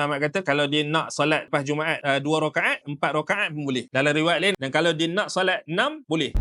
Ahmad kata kalau dia nak solat lepas Jumaat uh, dua rakaat, empat rakaat pun boleh. Dalam riwayat lain dan kalau dia nak solat enam boleh.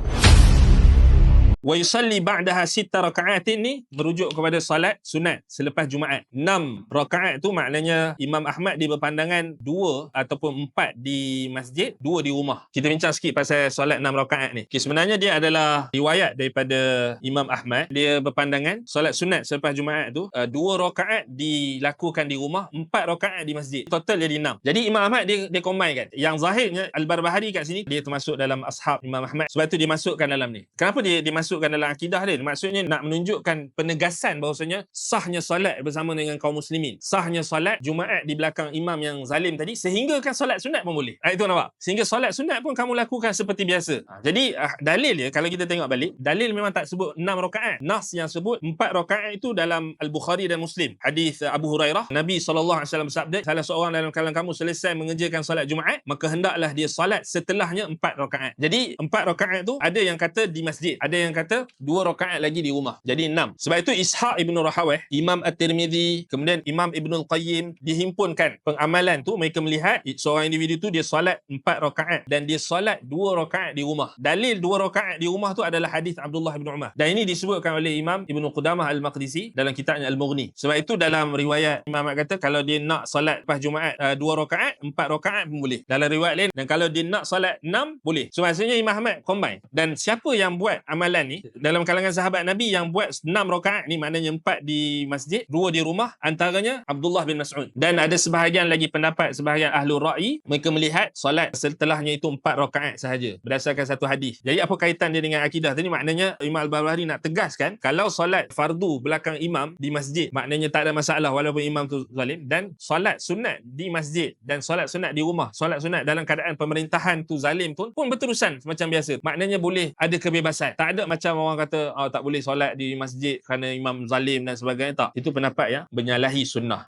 Wa yusalli ba'daha sitta raka'atin ni merujuk kepada solat sunat selepas Jumaat. 6 rakaat tu maknanya Imam Ahmad dia berpandangan 2 ataupun 4 di masjid, 2 di rumah. Kita bincang sikit pasal solat 6 rakaat ni. Okay, sebenarnya dia adalah riwayat daripada Imam Ahmad. Dia berpandangan solat sunat selepas Jumaat tu, uh, 2 rakaat dilakukan di rumah, 4 rakaat di masjid. Total jadi 6. Jadi Imam Ahmad dia dia combine kan. Yang zahirnya Al-Barbahari kat sini dia termasuk dalam ashab Imam Ahmad. Sebab tu dia masukkan dalam ni. Kenapa dia dia masukkan dalam akidah dia? Maksudnya nak menunjukkan penegasan bahawasanya sahnya solat bersama dengan kaum muslimin. Sahnya solat Jumaat di belakang imam yang zalim tadi sehingga kan solat sunat pun boleh. Ha, itu nampak? Sehingga solat sunat pun kamu lakukan seperti biasa. Ha, jadi ah, dalil dia kalau kita tengok balik, dalil memang tak sebut 6 rakaat. Nas yang sebut 4 rakaat itu dalam Al-Bukhari dan Muslim. Hadis ah, Abu Hurairah, Nabi SAW bersabda, salah seorang dalam kalangan kamu selesai mengerjakan solat Jumaat, maka hendaklah dia solat setelahnya 4 rakaat. Jadi 4 rakaat tu ada yang kata di masjid, ada yang kata dua rakaat lagi di rumah. Jadi enam. Sebab itu Ishaq Ibn Rahawih, Imam At-Tirmidhi, kemudian Imam Ibn Al-Qayyim dihimpunkan pengamalan tu mereka melihat seorang individu tu dia solat empat rakaat dan dia solat dua rakaat di rumah. Dalil dua rakaat di rumah tu adalah hadis Abdullah bin Umar. Dan ini disebutkan oleh Imam Ibn Qudamah Al-Maqdisi dalam kitabnya Al-Mughni. Sebab itu dalam riwayat Imam Ahmad kata kalau dia nak solat lepas Jumaat uh, dua rakaat, empat rakaat pun boleh. Dalam riwayat lain dan kalau dia nak solat enam boleh. So maksudnya Imam Ahmad combine. Dan siapa yang buat amalan ni dalam kalangan sahabat Nabi yang buat 6 rakaat ni maknanya 4 di masjid, 2 di rumah, antaranya Abdullah bin Mas'ud. Dan ada sebahagian lagi pendapat sebahagian ahlu ra'i mereka melihat solat setelahnya itu 4 rakaat sahaja berdasarkan satu hadis. Jadi apa kaitan dia dengan akidah tadi? Maknanya Imam Al-Barbahari nak tegaskan kalau solat fardu belakang imam di masjid maknanya tak ada masalah walaupun imam tu zalim dan solat sunat di masjid dan solat sunat di rumah, solat sunat dalam keadaan pemerintahan tu zalim pun pun berterusan macam biasa. Maknanya boleh ada kebebasan. Tak ada macam orang kata oh, tak boleh solat di masjid kerana imam zalim dan sebagainya. Tak. Itu pendapat yang menyalahi sunnah